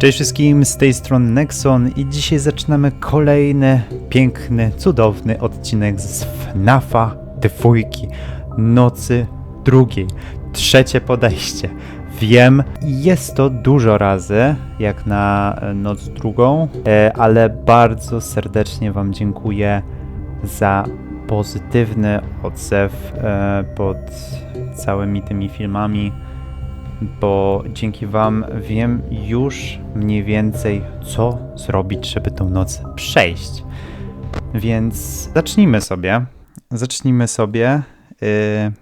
Cześć wszystkim, z tej strony Nexon i dzisiaj zaczynamy kolejny piękny, cudowny odcinek z FNAFa dwójki Nocy drugiej. Trzecie podejście. Wiem, jest to dużo razy, jak na e, noc drugą, e, ale bardzo serdecznie Wam dziękuję za pozytywny odzew e, pod całymi tymi filmami bo dzięki Wam wiem już mniej więcej, co zrobić, żeby tą noc przejść. Więc zacznijmy sobie. Zacznijmy sobie. Yy,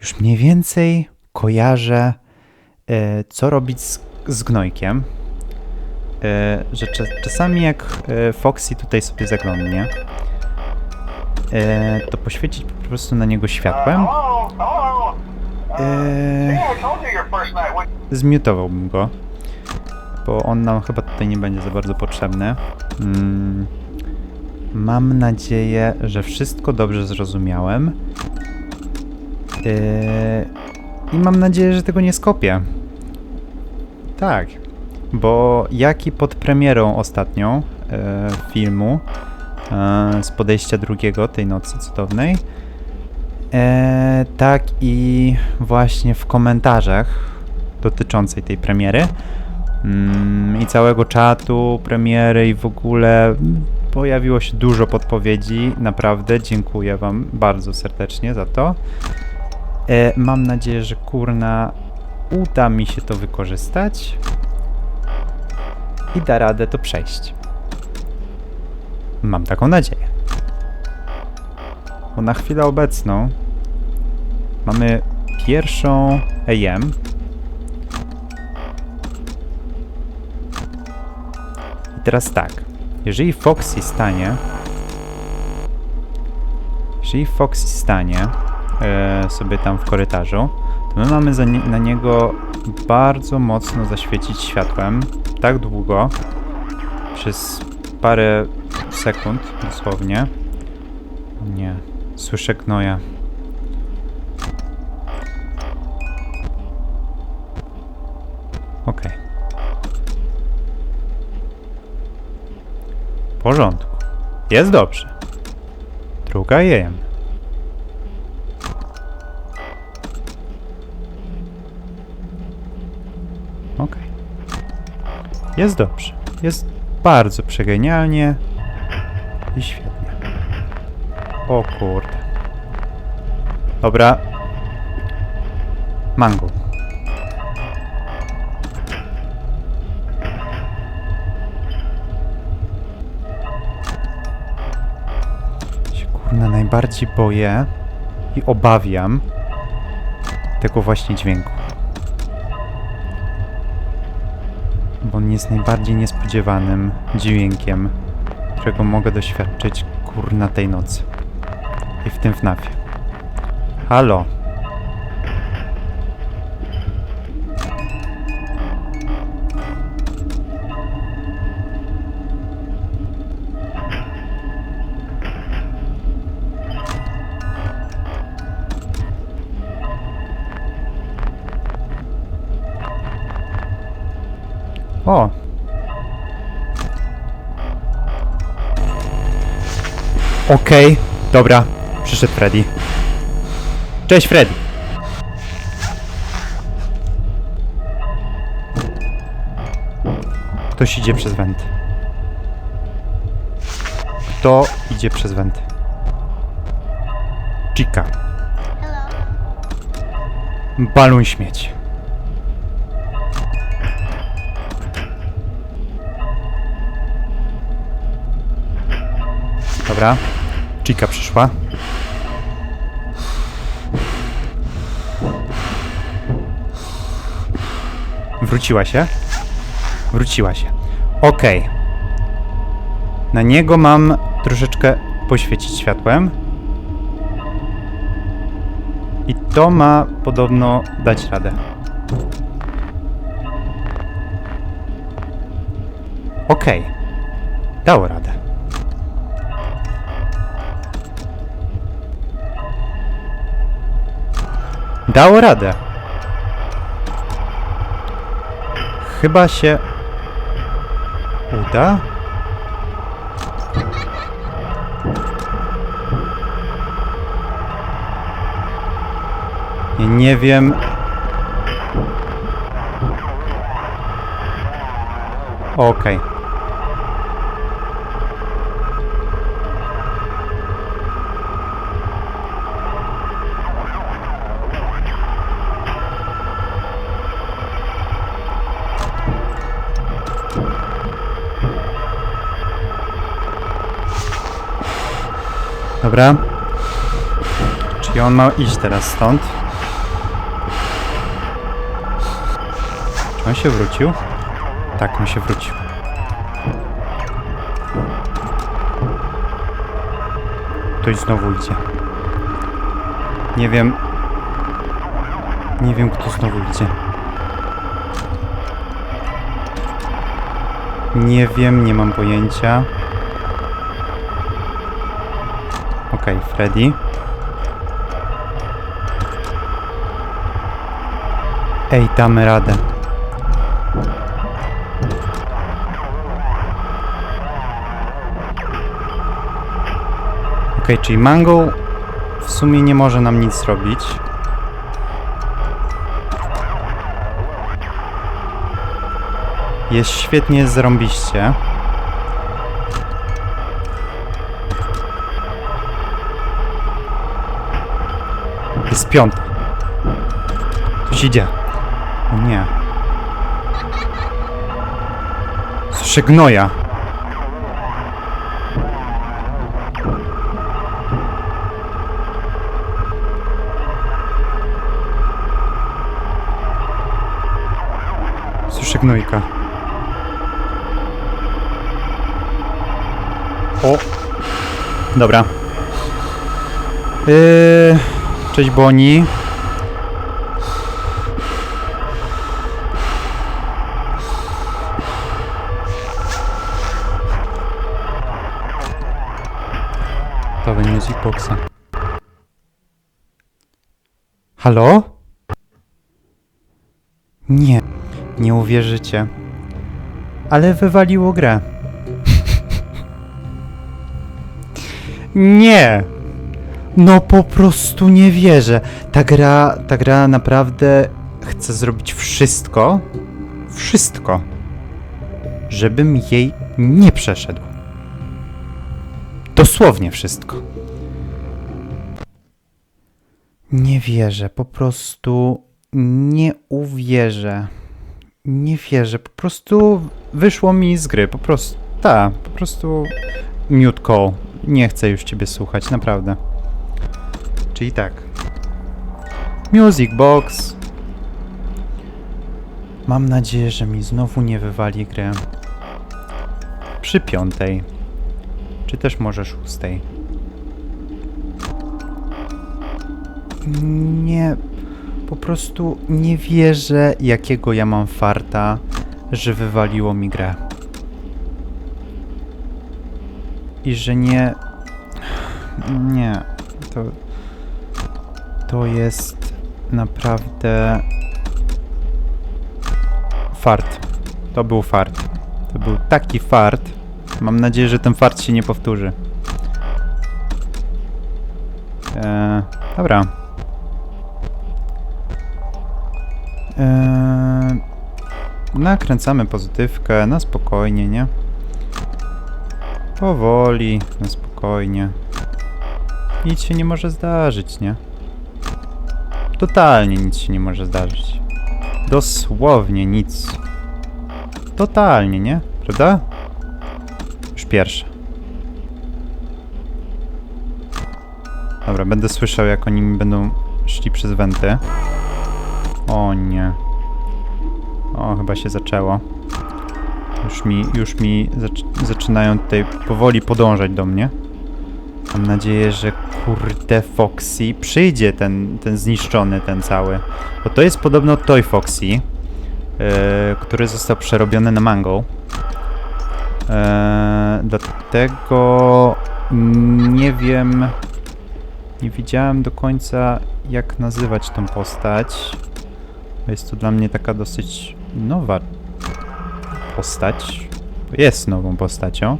już mniej więcej kojarzę, yy, co robić z, z gnojkiem. Yy, że czas, czasami jak yy, Foxy tutaj sobie zaglądnie, yy, to poświecić po prostu na niego światłem. What? zmiutowałbym go, bo on nam chyba tutaj nie będzie za bardzo potrzebny. Mm, mam nadzieję, że wszystko dobrze zrozumiałem. Yy, I mam nadzieję, że tego nie skopię. Tak, bo jak i pod premierą ostatnią yy, filmu yy, z podejścia drugiego tej nocy cudownej, E, tak i właśnie w komentarzach dotyczącej tej premiery mm, i całego czatu premiery i w ogóle pojawiło się dużo podpowiedzi. Naprawdę dziękuję Wam bardzo serdecznie za to. E, mam nadzieję, że kurna uda mi się to wykorzystać i da radę to przejść. Mam taką nadzieję. Bo na chwilę obecną mamy pierwszą AM. I teraz tak. Jeżeli Foxy stanie. Jeżeli Foxy stanie e, sobie tam w korytarzu, to my mamy nie, na niego bardzo mocno zaświecić światłem. Tak długo. Przez parę sekund dosłownie. Nie. Słyszę gnoja. Jest dobrze. Druga jem. Okej. Jest dobrze. Jest bardzo przegenialnie i świetnie. O kurde. Dobra. Mango. Najbardziej boję i obawiam tego właśnie dźwięku. Bo on jest najbardziej niespodziewanym dźwiękiem, którego mogę doświadczyć kurna tej nocy. I w tym FNAFie. Halo. O! Okej, dobra. Przyszedł Freddy. Cześć Freddy. Ktoś idzie przez wenty. Kto idzie przez wenty? Chica. Balun śmieci. Dobra. Chica przyszła. Wróciła się. Wróciła się. Okej. Na niego mam troszeczkę poświecić światłem. I to ma podobno dać radę. Okej. Dało radę. Dało radę. chyba się uda. Nie wiem. Okej. Dobra. Czyli on ma iść teraz stąd. Czy on się wrócił? Tak, on się wrócił. Ktoś znowu idzie. Nie wiem. Nie wiem, kto znowu idzie. Nie wiem, nie mam pojęcia. Okej, Freddy. Ej, damy radę. Okej, czyli Mango w sumie nie może nam nic zrobić. Jest świetnie, jest Jest piąta. Coś idzie. O nie. Słyszę gnoja. Słyszę gnojka. O! Dobra. Yy, cześć Boni. To music boxa. Halo? Nie, nie uwierzycie. Ale wywaliło grę. nie! No po prostu nie wierzę. Ta gra, ta gra naprawdę chce zrobić wszystko, wszystko, żebym jej nie przeszedł. Dosłownie wszystko. Nie wierzę, po prostu nie uwierzę. Nie wierzę, po prostu wyszło mi z gry, po prostu, tak, po prostu miutko. Nie chcę już ciebie słuchać, naprawdę. Czyli tak. Music Box. Mam nadzieję, że mi znowu nie wywali grę. Przy piątej. Czy też może szóstej. Nie. Po prostu nie wierzę, jakiego ja mam farta, że wywaliło mi grę. I że nie. Nie. To. To jest naprawdę. Fart. To był fart. To był taki fart. Mam nadzieję, że ten fart się nie powtórzy. Eee, dobra. Eee, nakręcamy pozytywkę na spokojnie, nie? Powoli, na spokojnie. Nic się nie może zdarzyć, nie? Totalnie nic się nie może zdarzyć. Dosłownie nic. Totalnie, nie? Prawda? Już pierwsze. Dobra, będę słyszał, jak oni mi będą szli przez wenty. O nie. O, chyba się zaczęło. Już mi, już mi zac zaczynają tutaj powoli podążać do mnie. Mam nadzieję, że kurde Foxy przyjdzie ten, ten zniszczony, ten cały. Bo to jest podobno Toy Foxy, yy, który został przerobiony na Mango. Yy, dlatego nie wiem, nie wiedziałem do końca jak nazywać tą postać. Jest to dla mnie taka dosyć nowa postać. Jest nową postacią,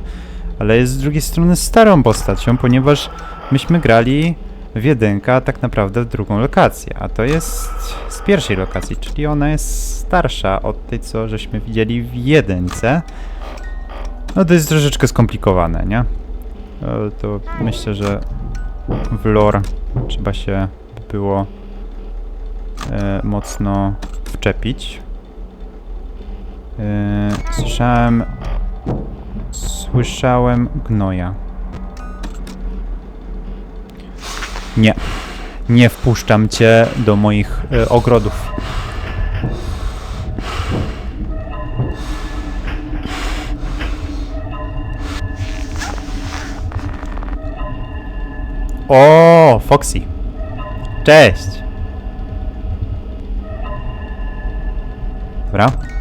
ale jest z drugiej strony starą postacią, ponieważ myśmy grali w jedynkę, a tak naprawdę w drugą lokację. A to jest z pierwszej lokacji, czyli ona jest starsza od tej, co żeśmy widzieli w jedynce. No to jest troszeczkę skomplikowane, nie? No, to myślę, że w lore trzeba się było e, mocno wczepić. E, słyszałem słyszałem gnoja. Nie. Nie wpuszczam cię do moich e, ogrodów. O, Foxy. Cześć. Dobra.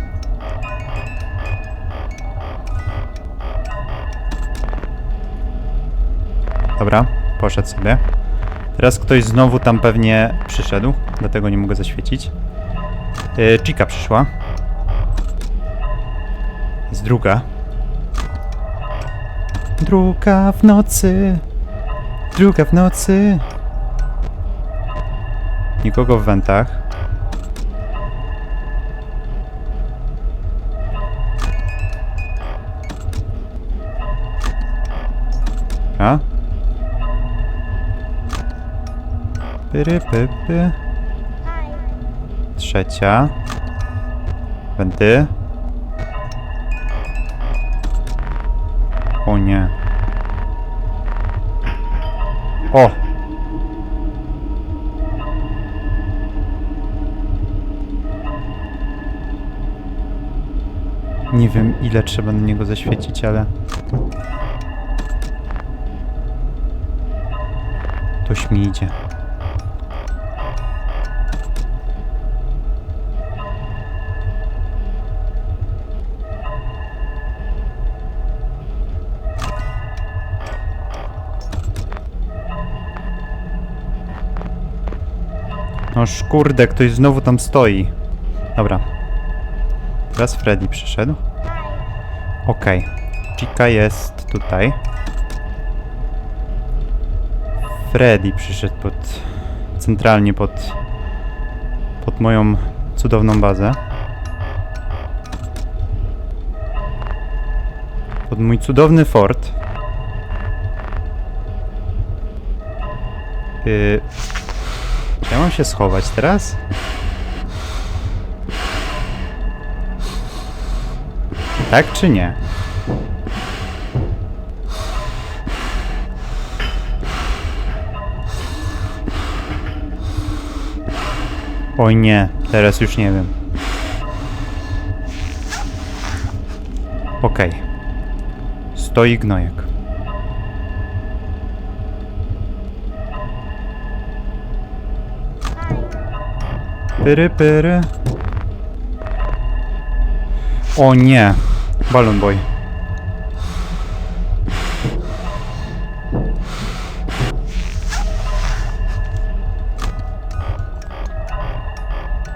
Dobra, poszedł sobie. Teraz ktoś znowu tam pewnie przyszedł, dlatego nie mogę zaświecić. Yy, Chica przyszła. Jest druga. Druga w nocy. Druga w nocy. Nikogo w wentach. A? Pyry, py, py. Trzecia. Wenty. O nie. O! Nie wiem ile trzeba na niego zaświecić, ale... Toś mi idzie. No kurde, ktoś znowu tam stoi. Dobra. Teraz Freddy przyszedł. Okej. Chica jest tutaj. Freddy przyszedł pod... Centralnie pod... Pod moją cudowną bazę. Pod mój cudowny fort. Yy... Mam się schować teraz? Tak czy nie? Oj nie, teraz już nie wiem. Okej. Stoi gnojek. Pyry, pyry. O nie. Balloon Boy.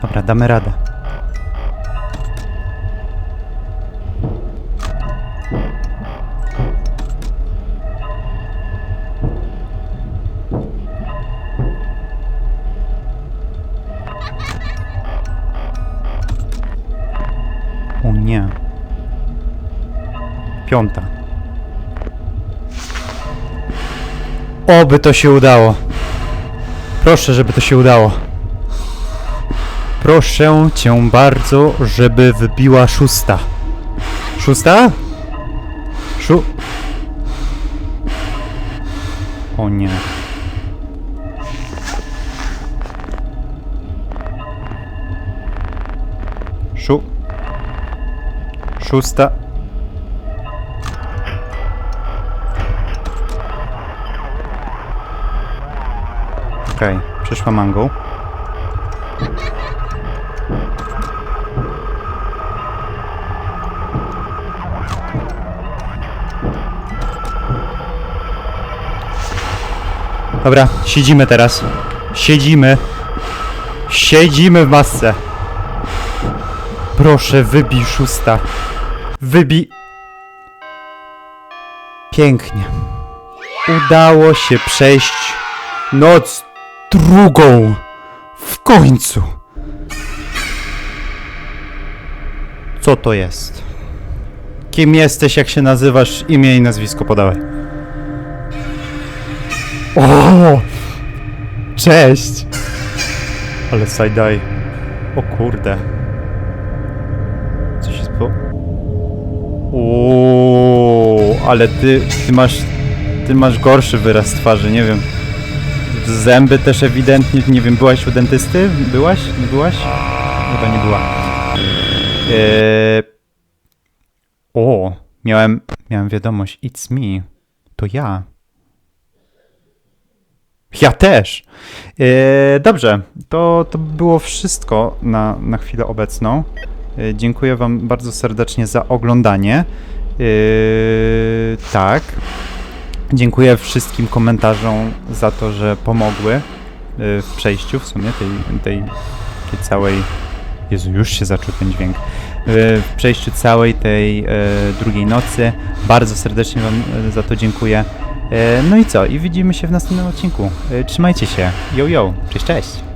Dobra, damy radę. Piąta. Oby to się udało. Proszę, żeby to się udało. Proszę cię bardzo, żeby wybiła szósta. Szósta? Szó... O nie. Szó... Szósta. Okej, przyszła mango. Dobra, siedzimy teraz. Siedzimy. Siedzimy w masce. Proszę, wybij szósta. Wybi... Pięknie. Udało się przejść noc drugą. W końcu. Co to jest? Kim jesteś, jak się nazywasz, imię i nazwisko podawaj. O! Cześć! Ale side-eye. O kurde. Co się spo... Uuu, ale ty, ty masz, ty masz gorszy wyraz twarzy, nie wiem. Zęby też ewidentnie, nie wiem, byłaś u dentysty? Byłaś? Nie byłaś? Chyba nie była. Eee... O, miałem, miałem wiadomość, it's me. To ja. Ja też. E, dobrze, to, to było wszystko na, na chwilę obecną. E, dziękuję Wam bardzo serdecznie za oglądanie. E, tak. Dziękuję wszystkim komentarzom za to, że pomogły e, w przejściu w sumie tej, tej, tej całej. Jezu, już się zaczął ten dźwięk. E, W przejściu całej tej e, drugiej nocy. Bardzo serdecznie Wam za to dziękuję. No i co? I widzimy się w następnym odcinku. Trzymajcie się. Yo, yo. Cześć, cześć.